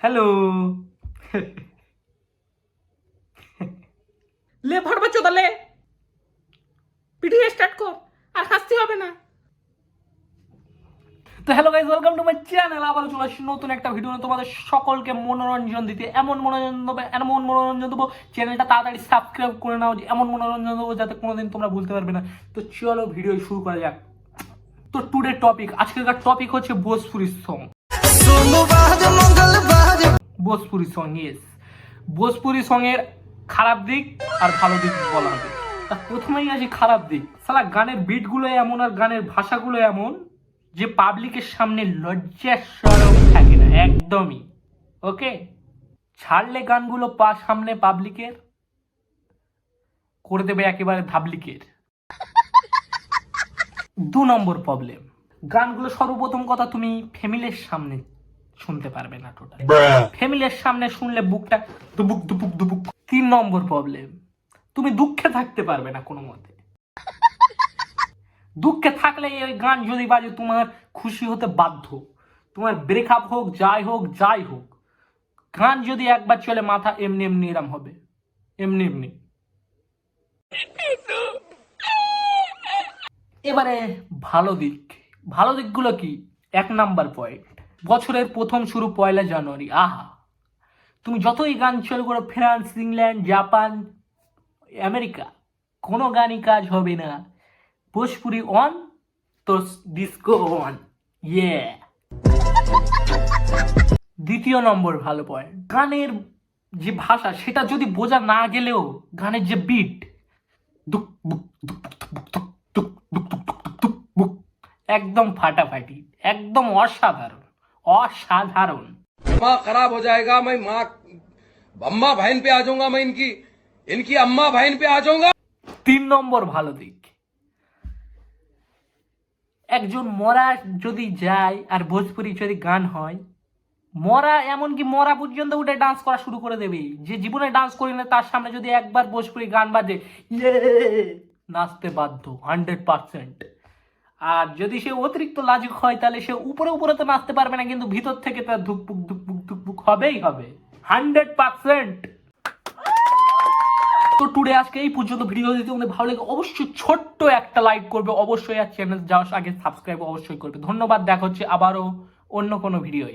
Hello. লে ভরবা চোদা লে। পিটিয়ে স্টার্ট কর আর হাসতে হবে না। তো hello guys welcome to my channel আবার চলে আসছি নতুন একটা ভিডিও তোমাদের সকলকে মনোরঞ্জন দিতে এমন মনোরঞ্জন দেবো এমন মনোরঞ্জন দেবো। চ্যানেলটা তাড়াতাড়ি সাবস্ক্রাইব করে নাও যে এমন মনোরঞ্জন দেবো যাতে কোনোদিন তোমরা ভুলতে পারবে না। তো চলো ভিডিও শুরু করা যাক। তো টুডে টপিক আজকেরকার টপিক হচ্ছে ভোজপুরি সং সোমবার মঙ্গলবার। ভোজপুরি সং ইয়েস ভোজপুরি সঙের খারাপ দিক আর ভালো দিক বলা হবে। তা প্রথমেই আছে খারাপ দিক। সালা গানের বিটগুলো এমন আর গানের ভাষাগুলো এমন যে পাবলিকের সামনে লজ্জা সরম থাকে না, একদমই। ওকে ছাড়লে গানগুলো পা সামনে পাবলিকের, করে দেবে একেবারে ধাবলিকের। দু নম্বর প্রবলেম গানগুলো সর্বপ্রথম কথা তুমি ফ্যামিলির সামনে শুনতে পারবে না টোটাল ফ্যামিলির সামনে শুনলে বুকটা দুবুক দুবুক দুবুক। তিন নম্বর প্রবলেম তুমি দুঃখে থাকতে পারবে না কোনো মতে। দুঃখে থাকলে এই গান যদি বাজে তোমার খুশি হতে বাধ্য। তোমার ব্রেকআপ হোক যাই হোক যাই হোক। গান যদি একবার চলে মাথা এমনি এমনি এরম হবে। এমনি এমনি। এবারে ভালো দিক। ভালো দিকগুলো কি? এক নাম্বার পয়েন্ট বছরের প্রথম শুরু পয়লা জানুয়ারি আহা তুমি যতই গান চল করো ফ্রান্স ইংল্যান্ড জাপান আমেরিকা কোনো গানই কাজ হবে না ভোজপুরি অন তো ডিস্কো অন ইয়ে দ্বিতীয় নম্বর ভালো পয়েন্ট গানের যে ভাষা সেটা যদি বোঝা না গেলেও গানের যে বিট একদম ফাটাফাটি একদম অসাধারণ অসাধারণ। মা খারাপ হয়ে যায়গা আমি মা আম্মা ভাইন পে আ যাওঙ্গা ইনকি ইনকি আম্মা ভাইন পে আ তিন নম্বর ভালো দিক। একজন মরা যদি যায় আর ভোজপুরি যদি গান হয় মরা এমনকি মরা পর্যন্ত উঠে ডান্স করা শুরু করে দেবে। যে জীবনে ডান্স করি না তার সামনে যদি একবার ভোজপুরি গান বাজে ইয়ে, নাচতে বাধ্য হান্ড্রেড পার্সেন্ট আর যদি সে অতিরিক্ত লাজুক হয়, তাহলে সে উপরে উপরে তো নাচতে পারবে না, কিন্তু ভিতর থেকে তার ধুকপুক ধুকপুক ধুকপুক হবেই হবে। Hundred percent. তো টুডে আজকে এই পর্যন্ত ভিডিও যদি তোমাদের ভালো লাগে, অবশ্যই ছোট্ট একটা লাইক করবে। অবশ্যই আর চ্যানেল যাওয়ার আগে সাবস্ক্রাইব অবশ্যই করবে। ধন্যবাদ, দেখা হচ্ছে আবারও অন্য কোনো ভিডিওয়